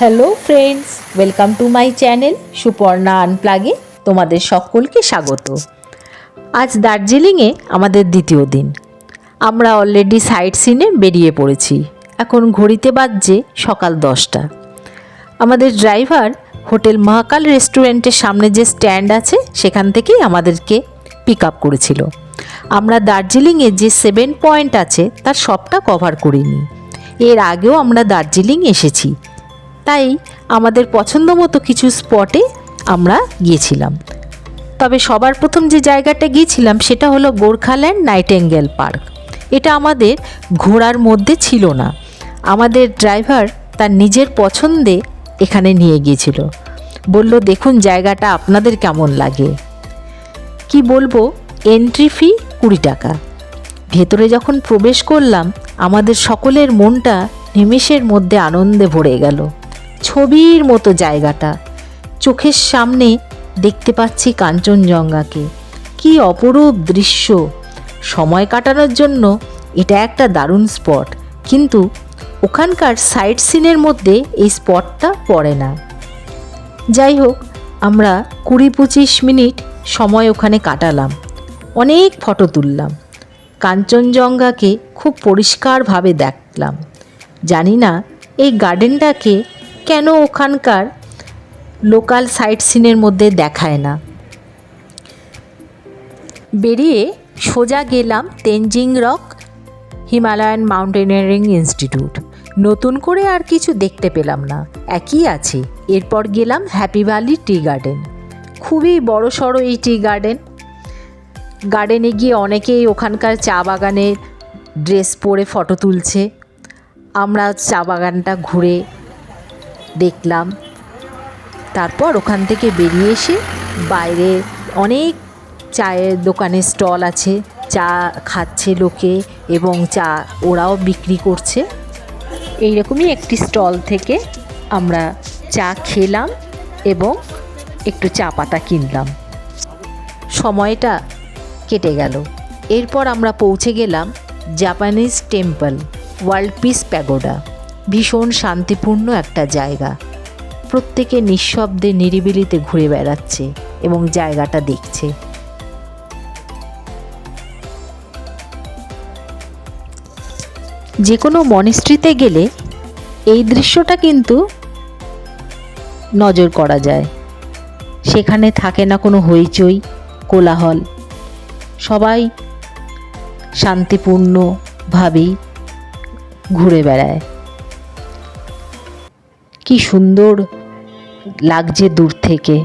Hello friends welcome to my channel Suparna আনপ্লাগে তোমাদের সকলকে স্বাগত। আজ দার্জিলিংয়ে আমাদের দ্বিতীয় দিন। আমরা অলরেডি সাইট সিনে বেরিয়ে পড়েছি। এখন ঘড়িতে বাজছে সকাল দশটা। আমাদের ড্রাইভার হোটেল মহাকাল রেস্টুরেন্টের সামনে যে স্ট্যান্ড আছে, সেখান থেকেই আমাদেরকে পিক আপ করেছিল। আমরা দার্জিলিংয়ে যে সেভেন পয়েন্ট আছে, তার সবটা কভার করিনি। এর আগেও আমরা দার্জিলিং এসেছি। তাই আমাদের পছন্দ মতো কিছু স্পটে আমরা গিয়েছিলাম। তবে সবার প্রথম যে জায়গাটা গিয়েছিলাম সেটা হলো গোর্খাল্যান্ড নাইটেঙ্গেল পার্ক। এটা আমাদের ঘোরার মধ্যে ছিল না। আমাদের ড্রাইভার তার নিজের পছন্দে এখানে নিয়ে গিয়েছিল। বলল, দেখুন, জায়গাটা আপনাদের কেমন লাগে? কি বলব এন্ট্রি ফি কুড়ি টাকা। ভেতরে যখন প্রবেশ করলাম, আমাদের সকলের মনটা নিমেষের মধ্যে আনন্দে ভরে গেল। ছবির মতো জায়গাটা। চোখের সামনে দেখতে পাচ্ছি কাঞ্চনজঙ্ঘাকে। কি অপরূপ দৃশ্য। সময় কাটানোর জন্য এটা একটা দারুণ স্পট। কিন্তু ওখানকার সাইট সিনের মধ্যে এই স্পটটা পড়ে না। যাই হোক, আমরা কুড়ি পঁচিশ মিনিট সময় ওখানে কাটালাম। অনেক ফটো তুললাম। কাঞ্চনজঙ্ঘাকে খুব পরিষ্কারভাবে দেখলাম। জানি না এই গার্ডেনটাকে কেন ওখানকার লোকাল সাইট সিনের মধ্যে দেখায় না? বেরিয়ে সোজা গেলাম Tenzing rock Himalayan mountaineering institute. নতুন করে আর কিছু দেখতে পেলাম না। একই আছে। এরপর গেলাম হ্যাপি ভ্যালি টি গার্ডেন। খুবই বড় সড়ো এই টি গার্ডেন। গার্ডেনে গিয়ে অনেকেই ওখানকার চা বাগানের ড্রেস পরে ফটো তুলছে। আমরা চা বাগানটা ঘুরে দেখলাম। তারপর ওখান থেকে বেরিয়ে এসে বাইরে অনেক চায়ের দোকানে স্টল আছে, চা খাচ্ছে লোকে এবং চা ওরাও বিক্রি করছে। এইরকমই একটি স্টল থেকে আমরা চা খেলাম এবং একটু চা পাতা কিনলাম। সময়টা কেটে গেল। এরপর আমরা পৌঁছে গেলাম Japanese temple, world peace pagoda. ভীষণ শান্তিপূর্ণ একটা জায়গা। প্রত্যেকে নিঃশব্দে নিরিবিলিতে ঘুরে বেড়াচ্ছে এবং জায়গাটা দেখছে। যে কোনো মনিস্ট্রিতে গেলে এই দৃশ্যটা কিন্তু নজর করা যায়। সেখানে থাকে না কোনো হইচই, কোলাহল। সবাই শান্তিপূর্ণভাবেই ঘুরে বেড়ায়। কি সুন্দর লাগছে দূর থেকে।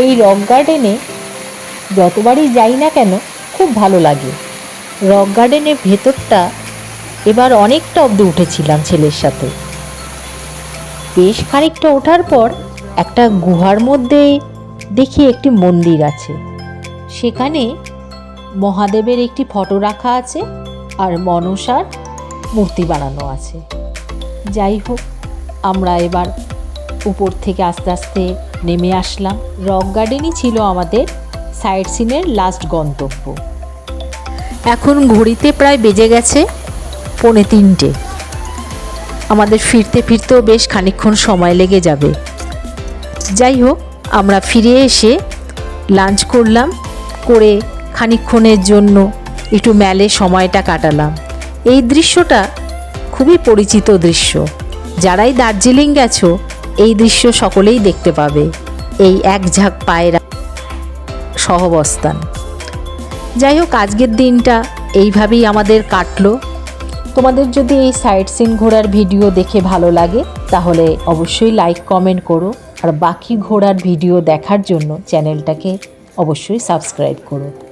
এই রক গার্ডেনে যতবারই যাই না কেন খুব ভালো লাগে। রক গার্ডেনের ভেতরটা এবার অনেকটা অব্দি উঠেছিলাম ছেলের সাথে। বেশ খানিকটা ওঠার পর একটা গুহার মধ্যে দেখি একটি মন্দির আছে। সেখানে মহাদেবের একটি ফটো রাখা আছে আর মনসার মূর্তি বানানো আছে। যাই হোক, আমরা এবার উপর থেকে আস্তে আস্তে নেমে আসলাম। রক গার্ডেনই ছিল আমাদের সাইট সিনের লাস্ট গন্তব্য। এখন ঘড়িতে প্রায় বেজে গেছে পৌনে তিনটে। আমাদের ফিরতে ফিরতেও বেশ খানিকক্ষণ সময় লেগে যাবে। যাই হোক, আমরা ফিরে এসে লাঞ্চ করলাম, করে খানিকক্ষণের জন্য একটু মেলে সময়টা কাটালাম। এই দৃশ্যটা খুবই পরিচিত দৃশ্য। যারাই দার্জিলিং গেছো, এই দৃশ্য সকলেই দেখতে পাবে। এই এক ঝাঁক পায়রা সহবস্থান। যাই হোক, আজকের দিনটা এইভাবেই আমাদের কাটলো। তোমাদের যদি এই সাইট সিন ঘোরার ভিডিও দেখে ভালো লাগে, তাহলে অবশ্যই লাইক, কমেন্ট করো। আর বাকি ঘোরার ভিডিও দেখার জন্য চ্যানেলটাকে অবশ্যই সাবস্ক্রাইব করো।